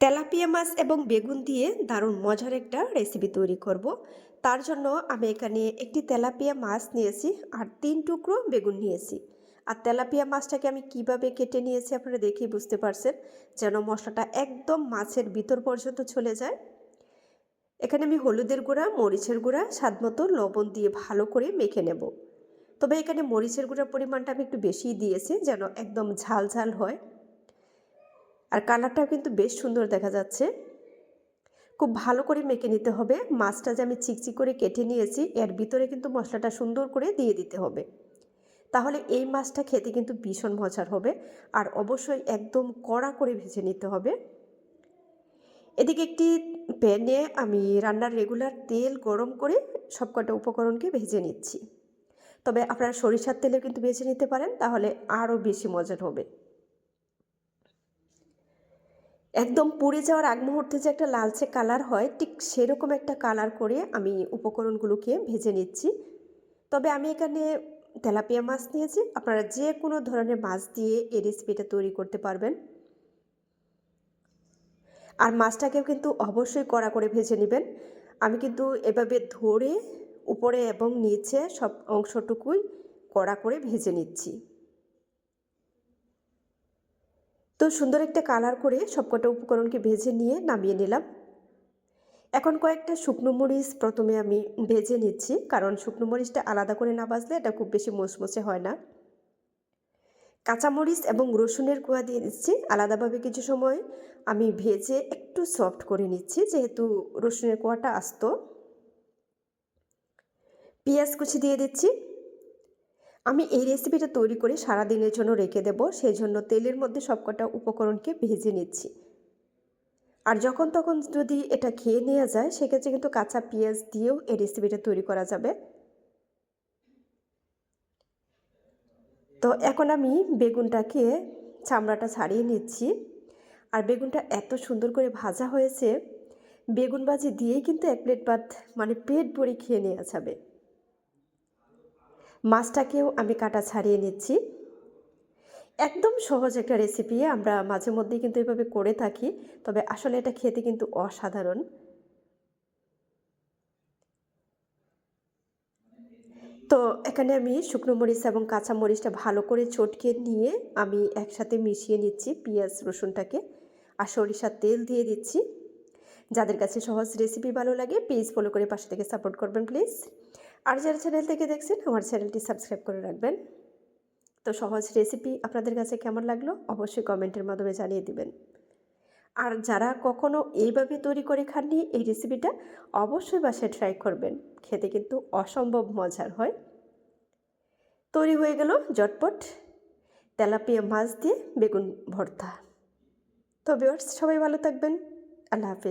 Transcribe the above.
Tilapia মাছ এবং বেগুন দিয়ে দারুণ মজার একটা রেসিপি তৈরি করব। তার জন্য আমি এখানে একটি তেলাপিয়া মাছ নিয়েছি আর তিন টুকরো বেগুন নিয়েছি। আর তেলাপিয়া মাছটাকে আমি কীভাবে কেটে নিয়েছি আপনারা দেখেই বুঝতে পারছেন যেন মশলাটা একদম মাছের ভিতর পর্যন্ত চলে যায়। এখানে আমি হলুদের গুঁড়া, মরিচের গুঁড়া, স্বাদ মতো লবণ দিয়ে ভালো করে মেখে নেব। তবে এখানে মরিচের গুঁড়ার পরিমাণটা আমি একটু বেশিই দিয়েছি যেন একদম ঝাল ঝাল হয়। আর কালারটাও কিন্তু বেশ সুন্দর দেখা যাচ্ছে। খুব ভালো করে মেখে নিতে হবে। মাছটা যে আমি চিকচিক করে কেটে নিয়েছি, এর ভিতরে কিন্তু মশলাটা সুন্দর করে দিয়ে দিতে হবে। তাহলে এই মাছটা খেতে কিন্তু ভীষণ মজার হবে আর অবশ্যই একদম কড়া করে ভেজে নিতে হবে। এদিকে একটি প্যানে আমি রান্নার রেগুলার তেল গরম করে সবকটা উপকরণকে ভেজে নিচ্ছি। তবে আপনারা সরিষার তেলে কিন্তু ভেজে নিতে পারেন, তাহলে আরও বেশি মজার হবে। একদম পুড়ে যাওয়ার আগ মুহূর্তে যে একটা লালচে কালার হয়, ঠিক সেরকম একটা কালার করে আমি উপকরণগুলোকে ভেজে নিচ্ছি। তবে আমি এখানে তেলাপিয়া মাছ নিয়েছি। আপনারা যে কোনো ধরনের মাছ দিয়ে এই রেসিপিটা তৈরি করতে পারবেন। আর মাছটাকেও কিন্তু অবশ্যই কড়া করে ভেজে নেবেন। আমি কিন্তু এভাবে ধরে উপরে এবং নিচে সব অংশটুকুই কড়া করে ভেজে নিচ্ছি। তো সুন্দর একটা কালার করে সবকটা উপকরণকে ভেজে নিয়ে নামিয়ে নিলাম। এখন কয়েকটা শুকনো মরিচ প্রথমে আমি ভেজে নিচ্ছি, কারণ শুকনো মরিচটা আলাদা করে না বাজলে এটা খুব বেশি মোচমোচে হয় না। কাঁচামরিচ এবং রসুনের কুয়া দিয়ে দিচ্ছি। আলাদাভাবে কিছু সময় আমি ভেজে একটু সফট করে নিচ্ছি, যেহেতু রসুনের কুয়াটা আসতো। পেঁয়াজ কুচি দিয়ে দিচ্ছি। আমি এই রেসিপিটা তৈরি করে সারা দিনের জন্য রেখে দেব সেই জন্য তেলের মধ্যে সবকটা উপকরণকে ভেজে নিচ্ছি। আর যখন তখন যদি এটা খেয়ে নেওয়া যায়, সেক্ষেত্রে কিন্তু কাঁচা পেঁয়াজ দিয়েও এই রেসিপিটা তৈরি করা যাবে। তো এখন আমি বেগুনটাকে চামড়াটা ছাড়িয়ে নিচ্ছি। আর বেগুনটা এত সুন্দর করে ভাজা হয়েছে, বেগুন ভাজি দিয়েই কিন্তু এক প্লেট ভাত মানে পেট ভরে খেয়ে নেওয়া যাবে। মাছটাকেও আমি কাটা ছাড়িয়ে নিচ্ছি। একদম সহজ একটা রেসিপি আমরা মাঝে মধ্যেই কিন্তু এভাবে করে থাকি, তবে আসলে এটা খেতে কিন্তু অসাধারণ। তো এখানে আমি শুকনো মরিচ এবং কাঁচা মরিচটা ভালো করে চটকে নিয়ে আমি একসাথে মিশিয়ে নিচ্ছি পেঁয়াজ, রসুনটাকে আর সরিষার তেল দিয়ে দিচ্ছি। যাদের কাছে সহজ রেসিপি ভালো লাগে প্লিজ ফলো করে পাশে থেকে সাপোর্ট করবেন প্লিজ আর যারা চ্যানেল থেকে দেখছেন, আমার চ্যানেলটি সাবস্ক্রাইব করে রাখবেন। তো সহজ রেসিপি আপনাদের কাছে কেমন লাগল? অবশ্যই কমেন্টের মাধ্যমে জানিয়ে দিবেন। আর যারা কখনো এইভাবে তৈরি করে খাননি, এই রেসিপিটা অবশ্যই বাসায় ট্রাই করবেন। খেতে কিন্তু অসম্ভব মজার হয়। তৈরি হয়ে গেল জটপট, তেলাপিয়া মাছ দিয়ে বেগুন ভর্তা। তো ভিউয়ার্স সবাই ভালো থাকবেন। আল্লাহ হাফিজ।